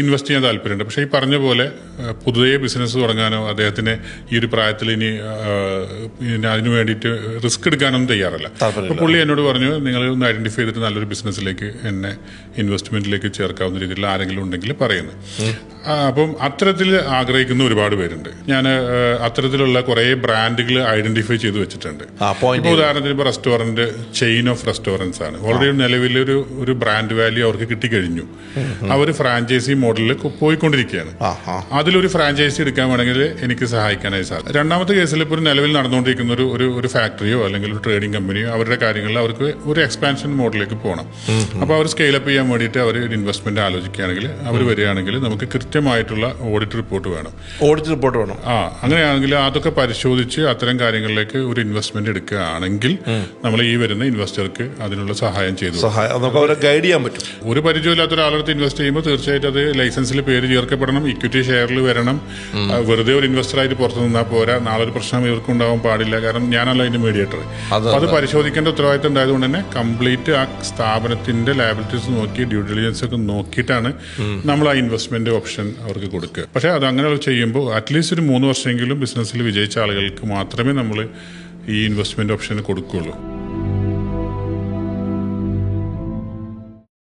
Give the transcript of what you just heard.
Invest ചെയ്യാൻ താല്പര്യമുണ്ട്. പക്ഷേ ഈ പറഞ്ഞ പോലെ പുതിയ ബിസിനസ് തുടങ്ങാനോ അദ്ദേഹത്തിന് ഈ ഒരു പ്രായത്തിൽ ഇനി അതിനു വേണ്ടിയിട്ട് റിസ്ക് എടുക്കാനൊന്നും തയ്യാറല്ല. അപ്പോൾ പുള്ളി എന്നോട് പറഞ്ഞു നിങ്ങൾ ഒന്ന് ഐഡന്റിഫൈ ചെയ്തിട്ട് നല്ലൊരു ബിസിനസ്സിലേക്ക് എന്നെ ഇൻവെസ്റ്റ്മെന്റിലേക്ക് ചേർക്കാവുന്ന രീതിയിൽ ആരെങ്കിലും ഉണ്ടെങ്കിൽ പറയുന്നു. അപ്പം അത്തരത്തിൽ ആഗ്രഹിക്കുന്ന ഒരുപാട് പേരുണ്ട്. ഞാൻ അത്തരത്തിലുള്ള കുറേ ബ്രാൻഡുകൾ ഐഡന്റിഫൈ ചെയ്ത് വെച്ചിട്ടുണ്ട്. ഇപ്പോൾ ഉദാഹരണത്തിന് ഇപ്പോൾ റെസ്റ്റോറന്റ് ചെയിൻ ഓഫ് റെസ്റ്റോറന്റ്സ് ആണ്. ഓൾറെഡി നിലവിൽ ഒരു ഒരു ബ്രാൻഡ് വാല്യൂ അവർക്ക് കിട്ടിക്കഴിഞ്ഞു. അവർ ഫ്രാഞ്ചൈസി മോഡലിൽ പോയിക്കൊണ്ടിരിക്കുകയാണ്. അതിലൊരു ഫ്രാഞ്ചൈസി എടുക്കാൻ വേണമെങ്കിൽ എനിക്ക് സഹായിക്കാനായി സാധിക്കും രണ്ടാമത്തെ കേസിൽ ഇപ്പോൾ ഒരു നിലവിൽ നടന്നുകൊണ്ടിരിക്കുന്ന ഒരു ഒരു ഒരു ഫാക്ടറിയോ അല്ലെങ്കിൽ ഒരു ട്രേഡിംഗ് കമ്പനിയോ അവരുടെ കാര്യങ്ങളിൽ അവർക്ക് ഒരു എക്സ്പാൻഷൻ മോഡലിലേക്ക് പോകണം. അപ്പോൾ അവർ സ്കെയിലപ്പ് ചെയ്യാൻ വേണ്ടിയിട്ട് അവർ ഒരു ഇൻവെസ്റ്റ്മെന്റ് ആലോചിക്കുകയാണെങ്കിൽ അവർ വരികയാണെങ്കിൽ നമുക്ക് കൃത്യമായിട്ടുള്ള ഓഡിറ്റ് റിപ്പോർട്ട് വേണം. ഓഡിറ്റ് റിപ്പോർട്ട് വേണം. ആ അങ്ങനെയാണെങ്കിൽ അതൊക്കെ പരിശോധിച്ച് അത്തരം കാര്യങ്ങളിലേക്ക് ഒരു ഇൻവെസ്റ്റ്മെന്റ് എടുക്കുകയാണെങ്കിൽ നമ്മൾ ഈ വരുന്ന ഇൻവെസ്റ്റർക്ക് അതിനുള്ള സഹായം ചെയ്തു. ഗൈഡ് ചെയ്യാൻ പറ്റും. ഒരു പരിചയമില്ലാത്ത ഒരാളടുത്ത് ഇൻവെസ്റ്റ് ചെയ്യുമ്പോൾ തീർച്ചയായിട്ടും അത് ലൈസൻസിൽ പേര് ചേർക്കപ്പെടണം ഇക്വിറ്റി ഷെയറിൽ വരണം. വെറുതെ ഒരു ഇൻവെസ്റ്റർ ആയിട്ട് പുറത്തു നിന്നാൽ പോരാ. നാളെ ഒരു പ്രശ്നം ഇവർക്ക് ഉണ്ടാവാൻ പാടില്ല. കാരണം ഞാനല്ല അതിന്റെ മീഡിയേറ്റർ അത് പരിശോധിക്കേണ്ട ഉത്തരവാദിത്തം ഉണ്ടായതുകൊണ്ട് തന്നെ കംപ്ലീറ്റ് ആ സ്ഥാപനത്തിന്റെ ലയബിലിറ്റീസ് നോക്കി ഡ്യൂ ഡിലിജൻസ് ഒക്കെ നോക്കിയിട്ടാണ് നമ്മൾ ആ ഇൻവെസ്റ്റ്മെന്റ് ഓപ്ഷൻ അവർക്ക് കൊടുക്കുക. പക്ഷേ അത് അങ്ങനെ ചെയ്യുമ്പോൾ അറ്റ്ലീസ്റ്റ് ഒരു മൂന്ന് വർഷമെങ്കിലും ബിസിനസ്സിൽ വിജയിച്ച ആളുകൾക്ക് മാത്രമേ നമ്മൾ ഈ ഇൻവെസ്റ്റ്മെന്റ് ഓപ്ഷൻ കൊടുക്കുകയുള്ളൂ.